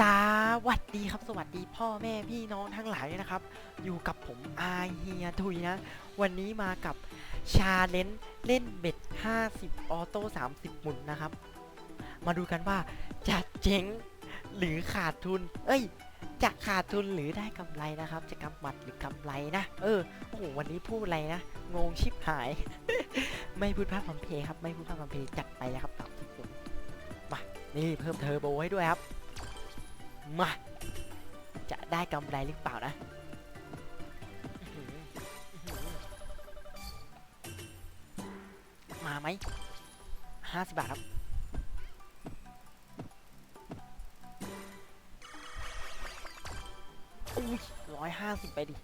สวัสดีครับสวัสดีพ่อแม่พี่น้องทั้งหลายนะครับ อยู่กับผมอาเฮียทุยนะ วันนี้มากับชาเลนจ์เล่นเบ็ด 50 ออโต้ 30 หมุนนะครับ มาดูกันว่าจะเจ๊งหรือขาดทุน เอ้ย จะขาดทุนหรือได้กำไรนะครับ จะกำบัดหรือกำไรนะ เออโอ้โหวันนี้พูดอะไรนะ งงชิบหาย ไม่พูดพร่ำทำเพครับ ไม่พูดพร่ำทำเพจัดไปนะครับสามสิบหมุนมานี่เพิ่มเทอร์โบให้ด้วยครับ มา จะได้กำไรหรือเปล่านะมาไหมห้าสิบบาทครับ อุ้ยร้อยห้าสิบไปดิ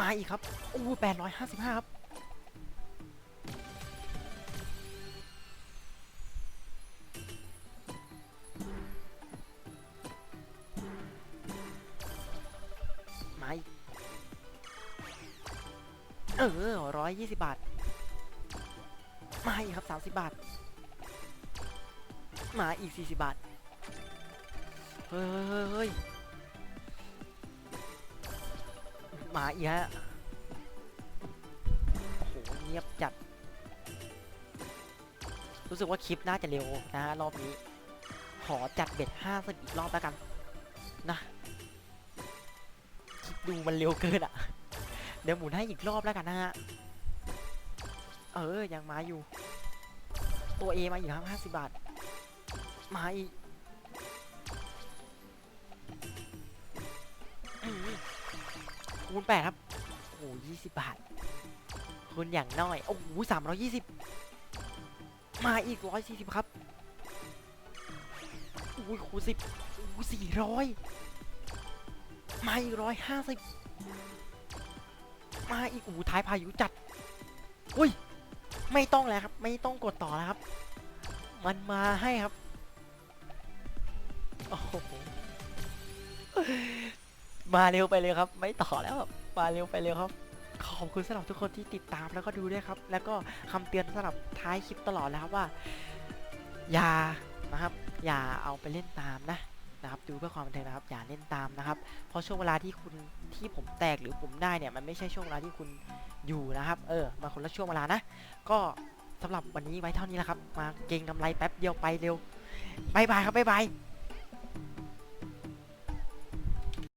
มาอีกครับ อู้แปดร้อยห้าสิบห้าครับ มาอีกเออร้อยยี่สิบบาท มาอีกครับสามสิบบาท มาอีกสี่สิบบาท เฮ้ย มาอีกฮะโอ้โหเงียบจัด รู้สึกว่าคลิปน่าจะเร็วนะฮะรอบนี้ ขอจัดเบ็ดห้าสิบอีกรอบแล้วกัน นะ ดูมันเร็วเกินอะ เดี๋ยวหมุนให้อีกรอบแล้วกันนะฮะ เออ ยังมาอยู่ ตัว A มาอีกครับห้าสิบบาท มาอีกคูณแปดครับ โอ้ยี่สิบบาทคูณอย่างน้อย โอ้โหสามร้อยยี่สิบมาอีกร้อยสี่สิบครับโอ้ยคูณสิบโอ้สี่ร้อย มาอีกร้อยห้าสิบมาอีกอ้ท้ายพายุจัด อุ้ย ไม่ต้องแล้วครับ ไม่ต้องกดต่อแล้วครับ มันมาให้ครับ โอ้โห มาเร็วไปเลยครับ ไม่ต่อแล้วครับ มาเร็วไปเร็วครับ ขอบคุณสำหรับทุกคนที่ติดตามแล้วก็ดูด้วยครับ แล้วก็คำเตือนสำหรับท้ายคลิปตลอดแล้วครับว่า อย่านะครับ อย่าเอาไปเล่นตามนะ นะครับดูเพื่อความบันเทิงนะครับอย่าเล่นตามนะครับ เพราะช่วงเวลาที่คุณที่ผมแตกหรือผมได้เนี่ยมันไม่ใช่ช่วงเวลาที่คุณอยู่นะครับ เออมาคนละช่วงเวลานะ ก็สำหรับวันนี้ไว้เท่านี้แหละครับ มาเก่งกำไรแป๊บเดียวไปเร็วบายบายครับบายบาย